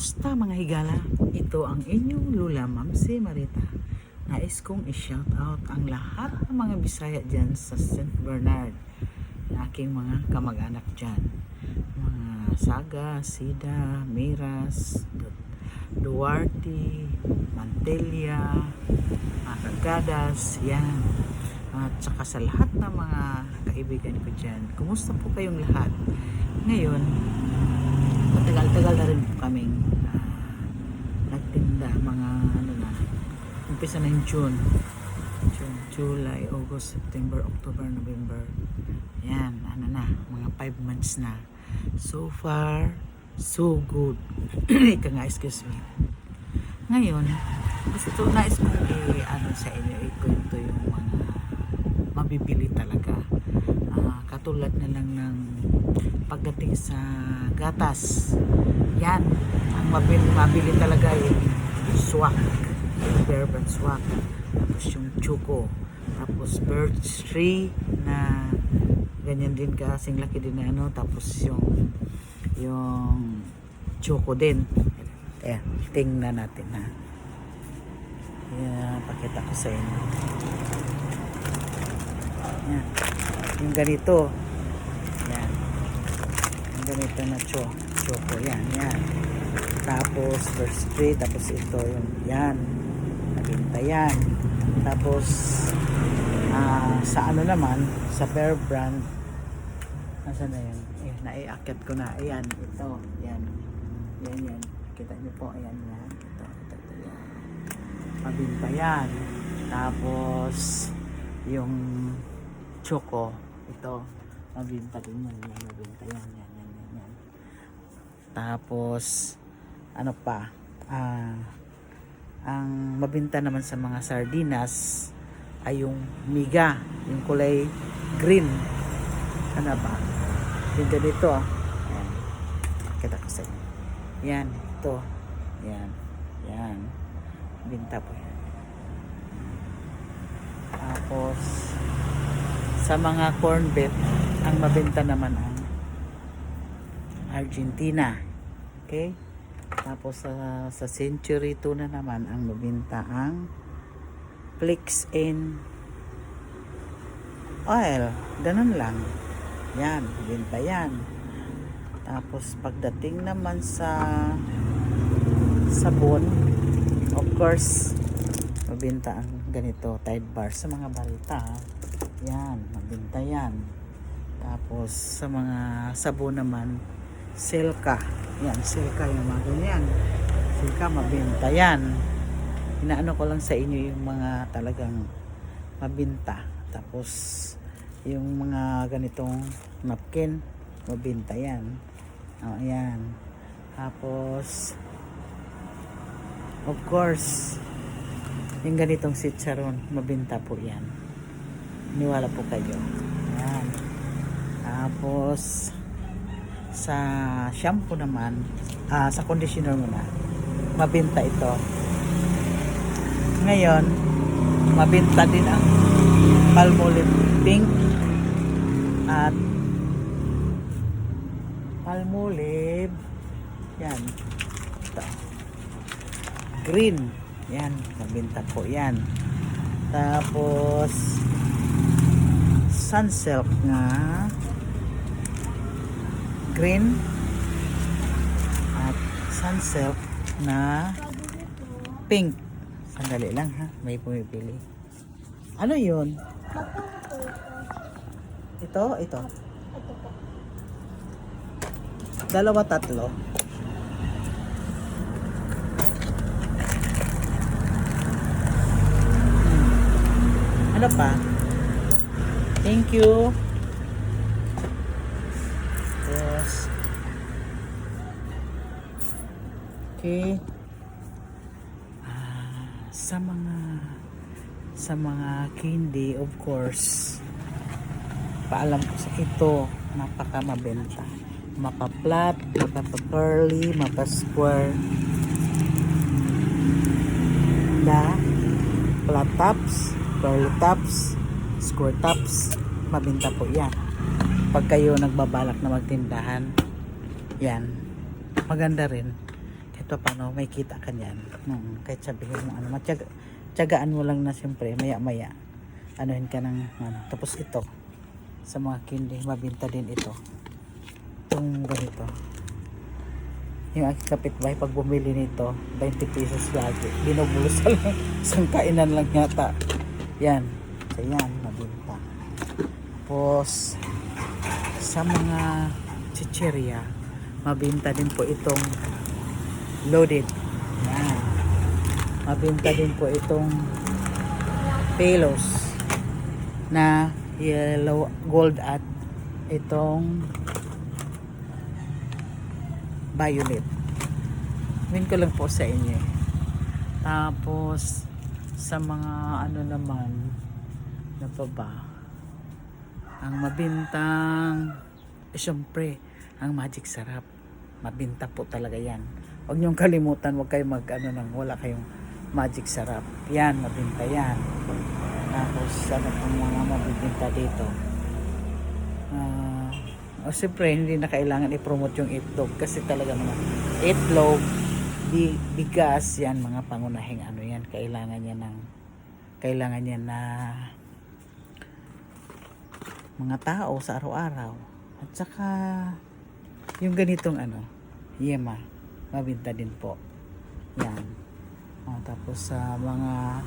Kumusta mga higala? Ito ang inyong Lula Mamsi Marita. Nais kong i-shout out ang lahat ng mga Bisaya dyan sa St. Bernard. Ang aking mga kamag-anak dyan. Mga Saga, Sida, Miras, Du- Duarte, Mantelia, Kagadas, yan. At saka sa lahat ng mga kaibigan ko dyan. Kumusta po kayong lahat? Ngayon, matagal-tagal na rin po kaming ah, nagtinda mga ano na umpisa na yung June. June, July, August, September, October, November. Yan, ano na mga 5 months na. So far so good. Ika nga, excuse me. Ngayon gusto nais kong i ano sa inyo ikwento yung mabibili talaga. Ah, katulad na lang ng pagdating sa gatas. Yan ang mabili, mabili talaga yung swak. Yung brand swak. Tapos yung choco tapos birch tree na ganyan din kasing laki din na ano. Tapos yung yung choco din. Eh tingnan natin ha. Yan pakita ko sa inyo yan yung ganito. Yan yung ganito na cho choco yan yan tapos first three. Tapos ito yung yan nabinta yan. Tapos ah, sa ano naman sa bear brand nasa na yan eh naiakit ko na. Ayan ito. Yan yan yan kita niyo po. Ayan yan ito ito, ito yan mabinta yan. Tapos yung choco ito. Mabinta din yan yan mabinta yan yan yan yan, yan. tapos ano pa? Ah ang mabinta naman sa mga sardinas ay yung miga yung kulay green. Ano ba? Yung ganito ah. yan kita ko sa inyo. Yan ito. Yan yan. Binta po yan. Tapos sa mga corn beef ang mabenta naman ang Argentina. Okay? Tapos sa, sa century tuna naman ang mabenta ang flakes in oil. Ganun lang. Yan benta yan. Tapos pagdating naman sa sabon of course mabenta ang ganito Tide bar sa mga balita. Yan mabenta yan. Tapos sa mga sabon naman silka. Yan silka yung mga ganyan. Silka mabenta yan. Inaano ko lang sa inyo yung mga talagang mabinta. Tapos yung mga ganitong napkin mabinta yan. Oh, ayan. Tapos of course yung ganitong sitsaron mabinta po yan niwala po kayo. Yan tapos sa shampoo naman ah, sa conditioner muna. Mabinta ito. Ngayon mabinta din ang palmolive pink at palmolive yan. Ito. Green. Yan mabinta po yan. Tapos sunsilk na green. At sunsilk na pink. Sandali lang ha? May pumipili. Ano yun? Ito ito. Dalawa tatlo. Ano pa thank you Yes. Okay. Ah, sa mga sa mga candy, of course, paalam ko sa ito, napaka mabenta. Mapa-flat, mapa-curly, mapa-square. Da, flat tops, curly tops, square tops, mabenta po yan pag kayo nagbabalak na magtindahan yan maganda rin kahit to paano may kita ka niyan. Hmm, kahit sabihin mo ano, matyaga, tyagaan mo lang na siyempre maya maya. Anuhin ka ng ano. Tapos ito sa mga kindi, mabinta din ito. Itong ganito. Yung aking kapitbahay pag bumili nito, 20 pesos lagi. Binubulsa lang. Isang kainan lang yata. Yan. So yan, mabinta. Tapos, sa mga chicheria, mabinta din po itong loaded. Yan. Mabinta din po itong pelos na yellow gold at itong violet. Win ko lang po sa inyo. Tapos sa mga ano naman na pa ba ang mabintang eh, syempre ang magic sarap. Mabinta po talaga yan. Huwag niyong kalimutan huwag kayo mag ano nang wala kayong magic sarap. Yan mabinta yan. Tapos ano pang mga mabibinta dito? Ah, o siyempre hindi na kailangan i-promote yung itlog kasi talaga mga itlog di, bigas yan mga pangunahing ano yan. Kailangan niya ng kailangan niya na mga tao sa araw-araw. At saka yung ganitong ano yema mabinta din po. Yan. O, tapos sa mga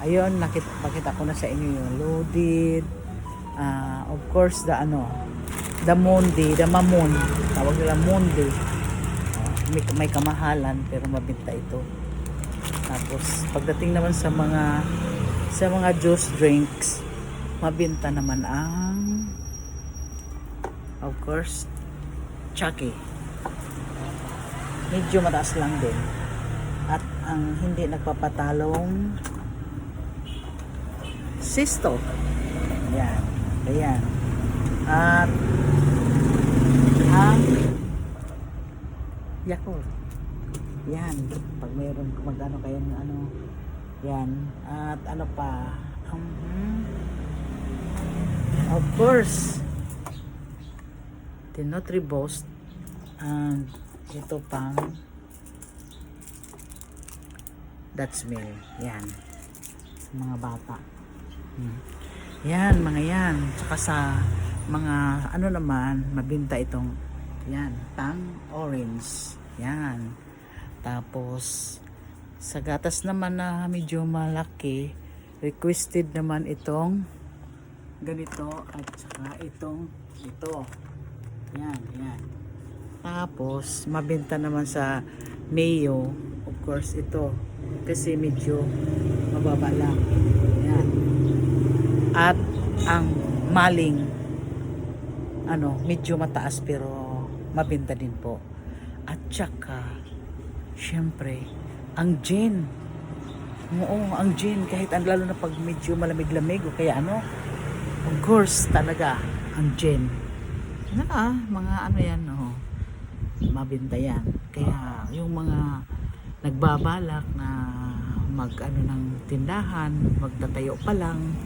ayun nakita, pakita ko na sa inyo yung loaded Ah, of course the ano the Monday the Mamon tawag nila Monday Ah, may, may kamahalan pero mabinta ito. Tapos pagdating naman sa mga sa mga juice drinks mabinta naman ang of course Chucky. Medyo mataas lang din. At ang hindi nagpapatalong Sisto. Yan ayan. At ang Yakult. Yan pag mayroon magano kayo ng ano yan at ano pa? Um, of course the Nutribost and ito pang that's meal. Yan. Mga bata. Hmm. yan mga yan. Tsaka sa mga ano naman mabinta itong yan tang orange. Yan. Tapos sa gatas naman na medyo malaki requested naman itong ganito at saka itong ito yan yan. Tapos mabenta naman sa mayo of course ito. Kasi medyo mababa lang. Yan. At ang maling ano medyo mataas pero mabenta din po. At saka syempre ang gin. Oo ang gin. Kahit ang lalo na pag medyo malamig-lamig o kaya ano of course talaga ang gin naka mga ano yan oh. Mabenta yan. Kaya yung mga nagbabalak na mag ano ng tindahan magtatayo pa lang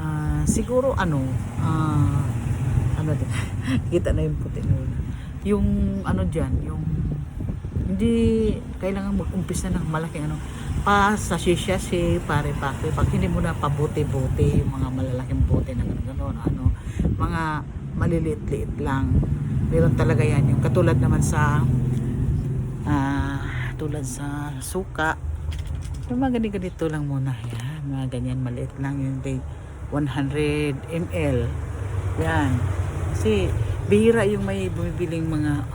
ah, siguro ano ah, ano din kita na yung puti nun. Yung ano dyan yung hindi kailangan mag-umpisa ng malaking ano pa sa sisya si pare pake. Pag hindi mo na pabuti-buti yung mga malalaking bote na gano'n, ano mga maliliit-liit lang. Meron talaga yan yung katulad naman sa ah tulad sa suka. Yung mga ganito lang muna yan. Mga ganyan maliit lang yung day 100 ml yan. Kasi bihira yung may bumibiling mga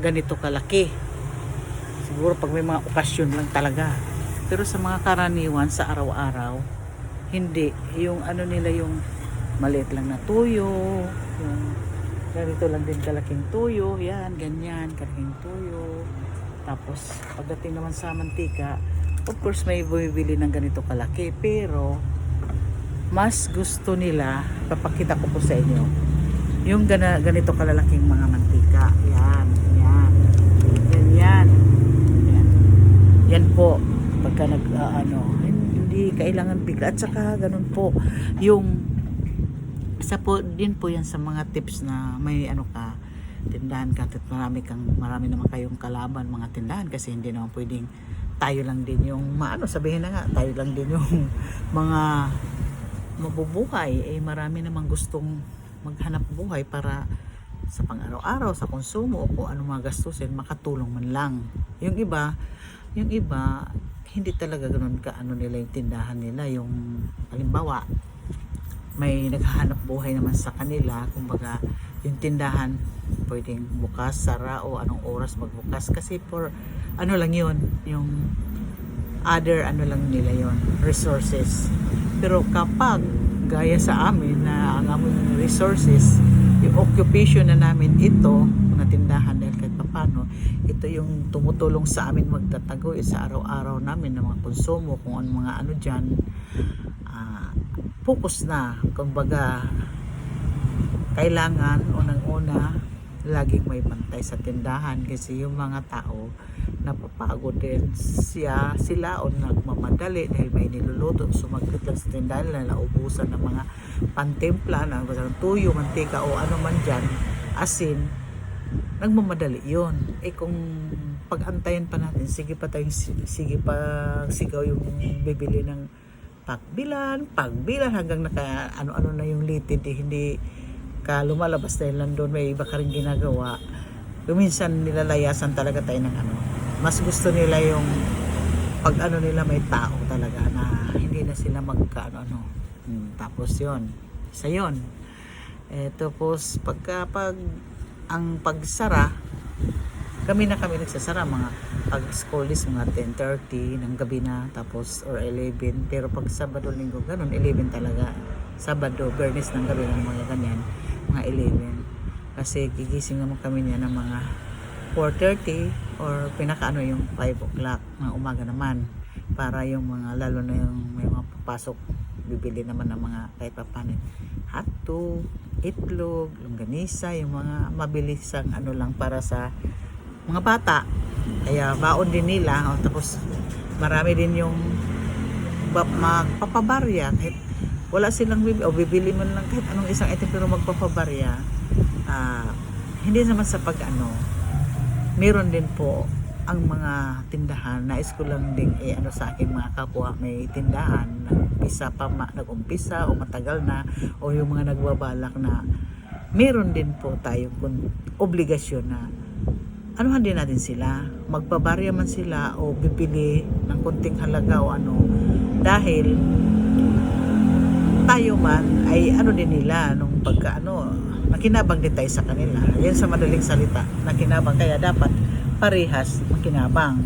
ganito kalaki. Siguro pag may mga okasyon lang talaga. Pero sa mga karaniwan sa araw-araw hindi. Yung ano nila yung maliit lang na tuyo yung ganito lang din kalaking tuyo yan ganyan kalaking tuyo tapos pagdating naman sa mantika of course may bumibili ng ganito kalaki. Pero mas gusto nila papakita ko po sa inyo yung gana, ganito kalalaking mga mantika. Yan yan. Yan yan. Yan, po pagka nag ah, ano hindi kailangan bigla at saka ganun po yung isa po din po yan sa mga tips na may ano ka tindahan ka at marami kang marami naman kayong kalaban mga tindahan kasi hindi naman pwedeng tayo lang din yung maano sabihin na nga tayo lang din yung mga mabubuhay. Eh marami namang gustong maghanap buhay para sa pang-araw-araw sa konsumo o kung ano mga gastusin makatulong man lang. Yung iba yung iba hindi talaga ganun ka ano nila yung tindahan nila yung halimbawa may naghahanap buhay naman sa kanila. Kumbaga yung tindahan pwedeng bukas, sara o anong oras magbukas. Kasi for ano lang yun yung other ano lang nila yon resources. Pero kapag gaya sa amin na ang aming resources yung occupation na namin ito mga tindahan dahil kahit papano ito yung tumutulong sa amin magtatago sa araw-araw namin ng mga konsumo kung ano mga ano dyan focus na. Kumbaga kailangan unang-una laging may bantay sa tindahan kasi yung mga tao napapagod din siya. Sila o nagmamadali dahil may niluluto sumagot lang sa tindahan na naubusan ng mga pantimpla ng tuyo, mantika o ano man dyan asin nagmamadali yon eh kung pagantayin pa natin sige pa tayong sige pa sigaw yung bibili ng pagbilan, pagbilan hanggang naka ano-ano na yung litid eh, hindi ka lumalabas dahil nandun may iba ka rin ginagawa. Minsan nilalayasan talaga tayo ng ano mas gusto nila yung pag ano nila may tao talaga na hindi na sila magkaano ano hmm, tapos yon isa yon eh tapos pagka pag ang pagsara kami na kami nagsasara mga pag school is mga 10.30 ng gabi na tapos or 11 pero pag Sabado Linggo ganun 11 talaga. Sabado, Bernes ng gabi ng mga ganyan mga 11 kasi gigising naman kami niya ng mga 4.30 or pinakaano yung 5 o'clock ng umaga naman. Para yung mga lalo na yung may mga papasok bibili naman ng mga kahit pa paano hotdog, itlog, longganisa, yung mga mabilisang ano lang para sa mga bata. Kaya baon din nila. O, tapos marami din yung ba- magpapabarya kahit wala silang bibili o bibili man lang kahit anong isang item pero magpapabarya ah hindi naman sa pag ano meron din po ang mga tindahan nais ko lang din eh, ano sa aking mga kapwa may tindahan nag-umpisa pa ma, nag-umpisa o matagal na o yung mga nagbabalak na meron din po tayong kun- obligasyon na anuhan din natin sila? Magbabarya man sila o bibili ng konting halaga o ano? Dahil tayo man ay ano din nila nung pagka ano nakinabang din tayo sa kanila. Yan sa madaling salita nakinabang kaya dapat parehas makinabang.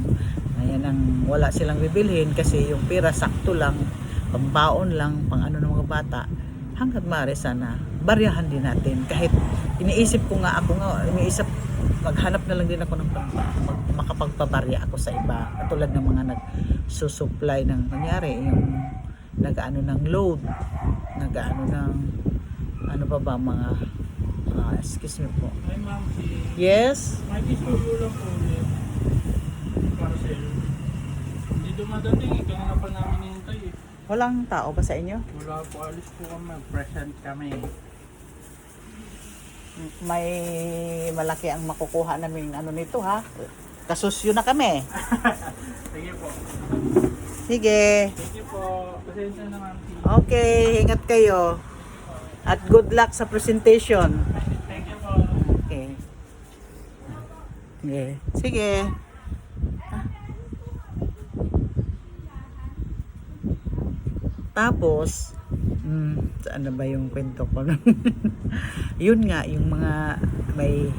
Ayan ang wala silang bibilhin kasi yung pera sakto lang pambaon lang pang ano ng mga bata. Hanggat maaari sana baryahan din natin. Kahit iniisip ko nga ako nga iniisip maghanap na lang din ako ng pang, mag, makapagpabarya ako sa iba katulad ng mga nagsusupply ng nangyari yung nagaano ng load nagaano ng ano pa ba mga ah, excuse me po Ay ma'am, yes May isulo lang po ulit. Parcel. Hindi dumadating eh. Kanina pa namin hintay eh. walang tao ba sa inyo Wala po alis po kami. Present kami. May malaki ang makukuha namin ano nito ha kasusyo na kami Sige po. sige Thank you po. Pasensya na ma'am. okay ingat kayo at good luck sa presentation Thank you po. Okay. Sige. Sige. Tapos, mm, saan na ba yung kwento ko? Yun nga, yung mga may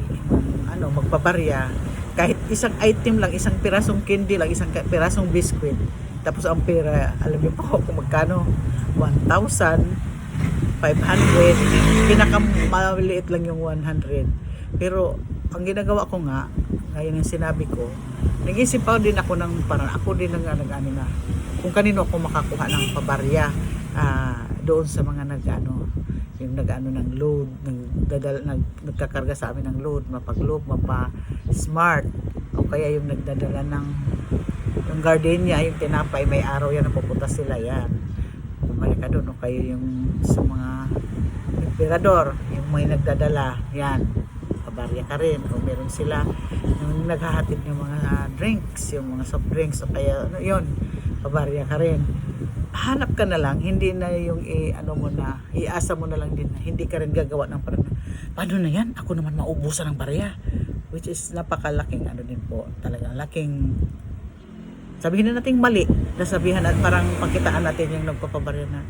ano, magpabarya, kahit isang item lang, isang pirasong candy lang, isang pirasong biscuit, tapos ang pera, alam niyo po kung magkano? 1,000, 500, pinakamaliit lang yung 100. Pero, ang ginagawa ko nga, ngayon yung sinabi ko, nag-isip pa din ako ng parang ako din nag, nag na, kung kanino ako makakuha ng pabarya ah, doon sa mga nag ano, yung nag ano ng load, nagdadal, nag, nagkakarga sa amin ng load, mapag-load, mapa-smart, o kaya yung nagdadala ng yung gardenia, yung tinapay, may araw yan, napupunta sila yan. Bumalik ka doon, o kayo yung sa mga emperador, yung may nagdadala, yan, pabarya ka rin o meron sila yung naghahatid ng mga drinks yung mga soft drinks o kaya ano yun pabarya ka rin hanap ka na lang hindi na yung i, ano mo na iasa mo na lang din na hindi ka rin gagawa ng parang paano na yan? Ako naman maubusan ng barya. Which is napakalaking ano din po talaga laking sabihin na nating mali nasabihan at parang pakitaan natin yung nagpapabarya na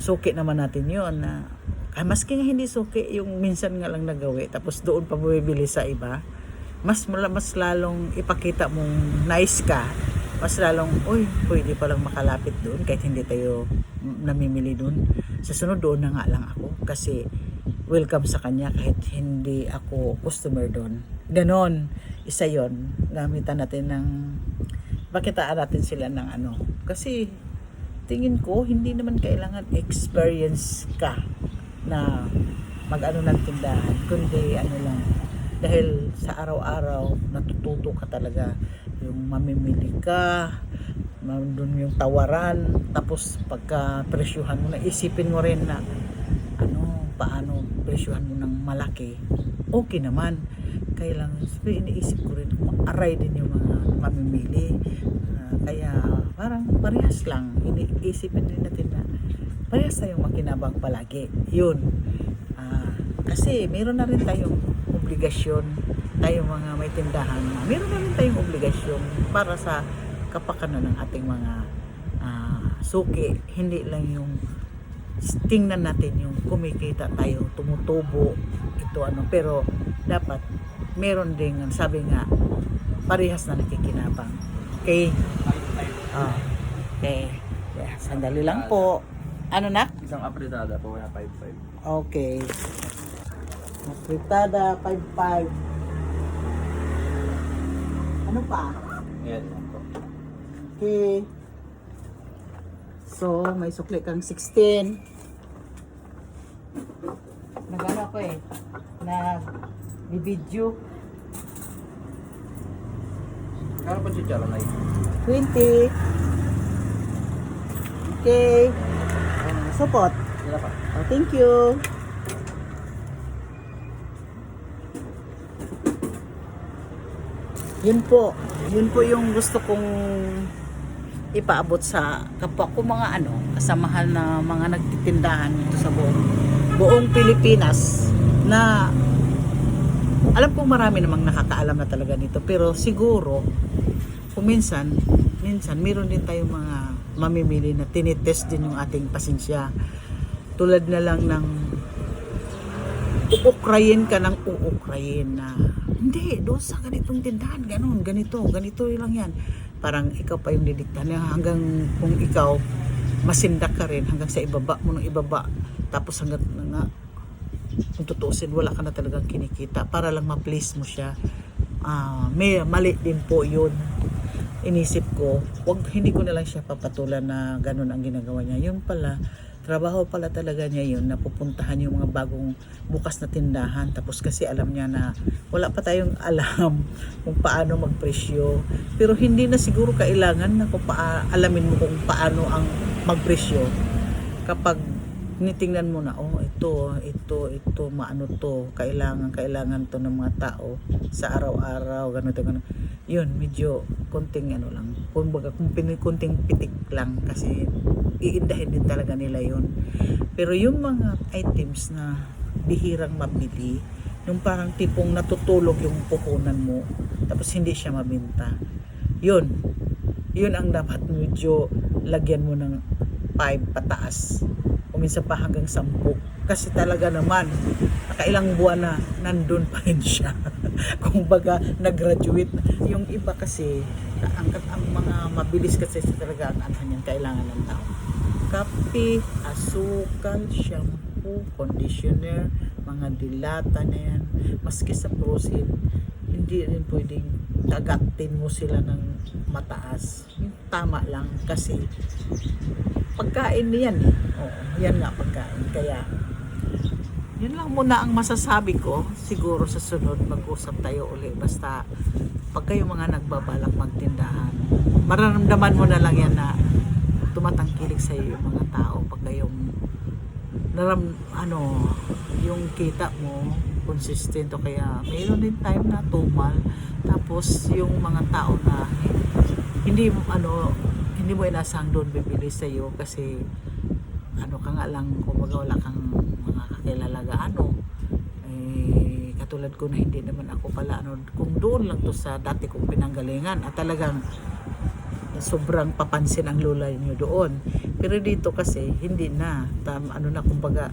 suki naman natin yun na ah, maski nga hindi suki yung minsan nga lang nagawi tapos doon pa bumibili sa iba mas mas lalong ipakita mong nice ka mas lalong uy pwede palang makalapit doon kahit hindi tayo namimili doon. Sa sunod doon na nga lang ako kasi welcome sa kanya kahit hindi ako customer doon. Ganon isa yon gamitan natin ng pakitaan natin sila ng ano. Kasi tingin ko hindi naman kailangan experience ka na mag-ano ng tindahan kundi ano lang. Dahil sa araw-araw natututo ka talaga yung mamimili ka doon yung tawaran tapos pagka presyuhan mo na isipin mo rin na ano paano presyuhan mo ng malaki okay naman. Kailangan siyempre iniisip ko rin aray din yung mga mamimili. Ah, kaya parang parehas lang iniisipin din natin na parehas tayong makinabang palagi. Yun. Ah, kasi meron na rin tayong obligasyon tayong mga may tindahan na meron na rin tayong obligasyon para sa kapakanan ng ating mga ah, suki. Hindi lang yung tingnan natin yung kumikita tayo tumutubo ito ano. Pero dapat meron ding sabi nga parehas na nakikinabang. Okay? Ah, okay. Yeah, sandali lang po. Ano na Isang apritada po, kaya 5-5. Okay. Fritada, 5-5. Ano pa? Ayan lang po. Okay. So, may sukli kang 16. Nagano ko eh. Nag video Kano po si Charo na 20. Okay. Uh, support. Pa. Oh, thank you. Yun po. Yun po yung gusto kong ipaabot sa kapwa ko mga ano, kasamahan na mga nagtitindahan dito sa buong buong Pilipinas na alam kong marami namang nakakaalam na talaga nito pero siguro kung minsan meron din tayong mga mamimili na tinitest din yung ating pasensya tulad na lang ng uukrayin ka ng uukrayin na hindi, doon sa ganitong tindahan, ganun, ganito, ganito lang yan. Parang ikaw pa yung didiktahan niya hanggang kung ikaw masindak ka rin hanggang sa ibaba mo ng ibaba. Tapos hanggang nga, kung tutuusin, wala ka na talagang kinikita para lang ma-please mo siya. Ah, may mali din po yun. Inisip ko, wag hindi ko na lang siya papatulan na ganun ang ginagawa niya. Yun pala, trabaho pala talaga niya yun na pupuntahan yung mga bagong bukas na tindahan. Tapos kasi alam niya na wala pa tayong alam kung paano magpresyo. Pero hindi na siguro kailangan na kung paa, alamin mo kung paano ang magpresyo. Kapag nitingnan mo na oh ito ito ito maano to kailangan kailangan to ng mga tao sa araw-araw ganito ganito yun medyo konting ano lang. Kumbaga kung konting pitik lang kasi iindahin din talaga nila yun. Pero yung mga items na bihirang mabili yung parang tipong natutulog yung puhunan mo tapos hindi siya mabenta yun. Yun ang dapat medyo lagyan mo ng 5 pataas o minsan pa hanggang 10 kasi talaga naman nakailang buwan na nandun pa rin siya. Kung baga nag-graduate yung iba kasi ang, ang mga mabilis kasi talaga ang ano yan kailangan ng tao kape, asukal, shampoo, conditioner, mga dilata na yan. Maski sa prosin, hindi rin pwedeng dagatin mo sila ng mataas. Yung tama lang kasi pagkain niyan eh. Oo, yan nga pagkain. Kaya, yun lang muna ang masasabi ko. Siguro sa sunod mag-usap tayo uli. Basta pag kayo mga nagbabalak magtindahan, mararamdaman mo na lang yan na tumatangkilik sa iyo yung mga tao pag kayong naram ano yung kita mo consistent o kaya mayroon din time na tumal. Tapos yung mga tao na hindi mo ano hindi mo inasang doon bibili sa iyo kasi ano ka nga lang kumbaga wala kang mga kakilalaga ano eh katulad ko na hindi naman ako pala ano kung doon lang to sa dati kong pinanggalingan at talagang sobrang papansin ang lola niyo doon. Pero dito kasi hindi na. Tam, ano na kumbaga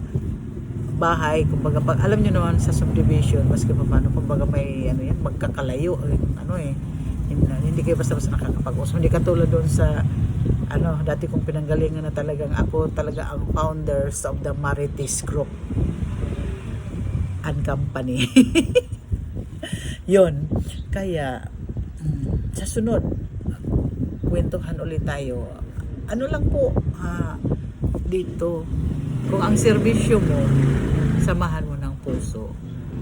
bahay kumbaga pag alam niyo naman sa subdivision maski pa paano kumbaga may ano yan magkakalayo ano eh. Hindi, hindi kayo basta-basta nakakapag-usap. Hindi katulad doon sa ano dati kong pinanggalingan na talagang ako talaga ang founders of the Marites Group and Company. Yon kaya mm, sa sunod kwentuhan ulit tayo. Ano lang po ah, dito kung ang serbisyo mo samahan mo ng puso.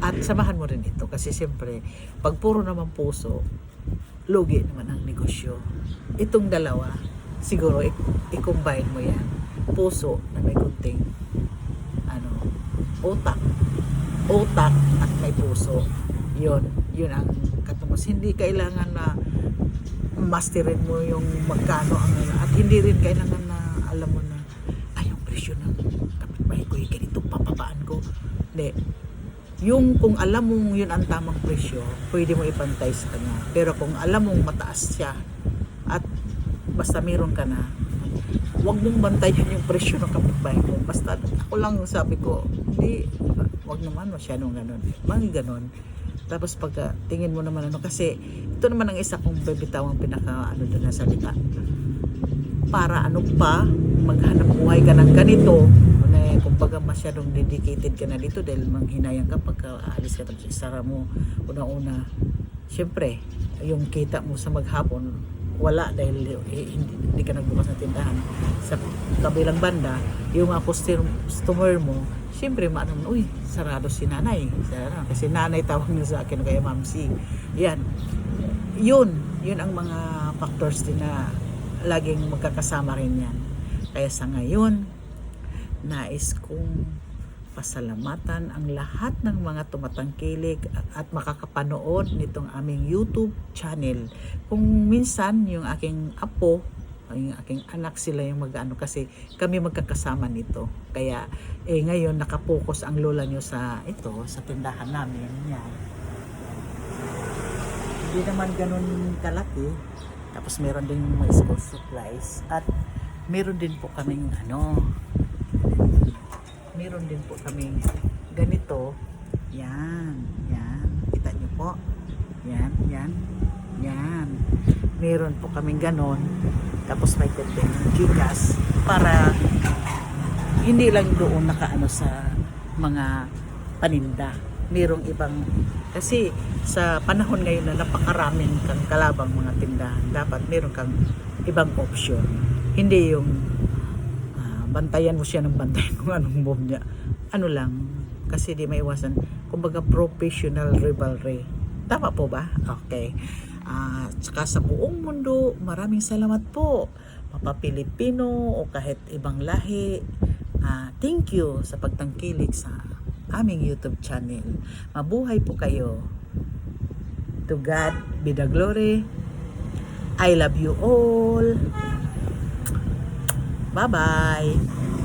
At samahan mo rin ito kasi siyempre pag puro naman puso lugi naman ang negosyo. Itong dalawa siguro i-combine mo yan. Puso na may kunting ano utak. Utak at may puso. Yun yun ang katapos hindi kailangan na masterin mo yung magkano ang at hindi rin kailangan na alam mo na ay yung presyo ng kapitbahay ko yung ganito papabaan ko. Hindi. Yung kung alam mong yun ang tamang presyo pwede mo ipantay sa kanya. Pero kung alam mong mataas siya at basta meron ka na wag mong bantayan yung presyo ng kapitbahay mo. Basta ako lang sabi ko hindi wag naman masyadong ganun. Mga ganun tapos pagka tingin mo naman ano kasi ito naman ang isa kong bibitawang pinaka ano doon na salita. Para ano pa maghanap buhay ka ng ganito. Na eh, kumbaga masyadong dedicated ka na dito dahil manghinayang ka pagka aalis ka tapos isara mo una-una. Syempre yung kita mo sa maghapon wala dahil eh, hindi, hindi ka nagbukas ng tindahan. Sa kabilang banda yung mga customer mo syempre maano mo, uy sarado si nanay sarado. kasi nanay tawag niya sa akin kaya mamsi yan yun yun ang mga factors din na laging magkakasama rin yan kaya sa ngayon nais kong pasalamatan ang lahat ng mga tumatangkilik at makakapanood nitong aming YouTube channel. Kung minsan yung aking apo, yung aking anak sila yung mag-ano kasi kami magkakasama nito. Kaya eh ngayon nakapokus ang lola nyo sa ito, sa tindahan namin. Yan. Hindi naman ganun kalaki. Tapos meron din mga school supplies at meron din po kaming ano meron din po kaming ganito yan yan kita nyo po yan yan yan meron po kaming ganon tapos may konting gigas para hindi lang doon nakaano sa mga paninda. Merong ibang kasi sa panahon ngayon na napakaraming kang kalabang mga tindahan dapat meron kang ibang option. Hindi yung ah, bantayan mo siya ng bantayan kung anong move niya. Ano lang kasi di maiwasan. Kumbaga professional rivalry. Tama po ba? okay Ah, tsaka sa buong mundo maraming salamat po. Mapa Pilipino o kahit ibang lahi. Ah, thank you sa pagtangkilik sa aming YouTube channel. Mabuhay po kayo. To God be the glory. I love you all. Bye bye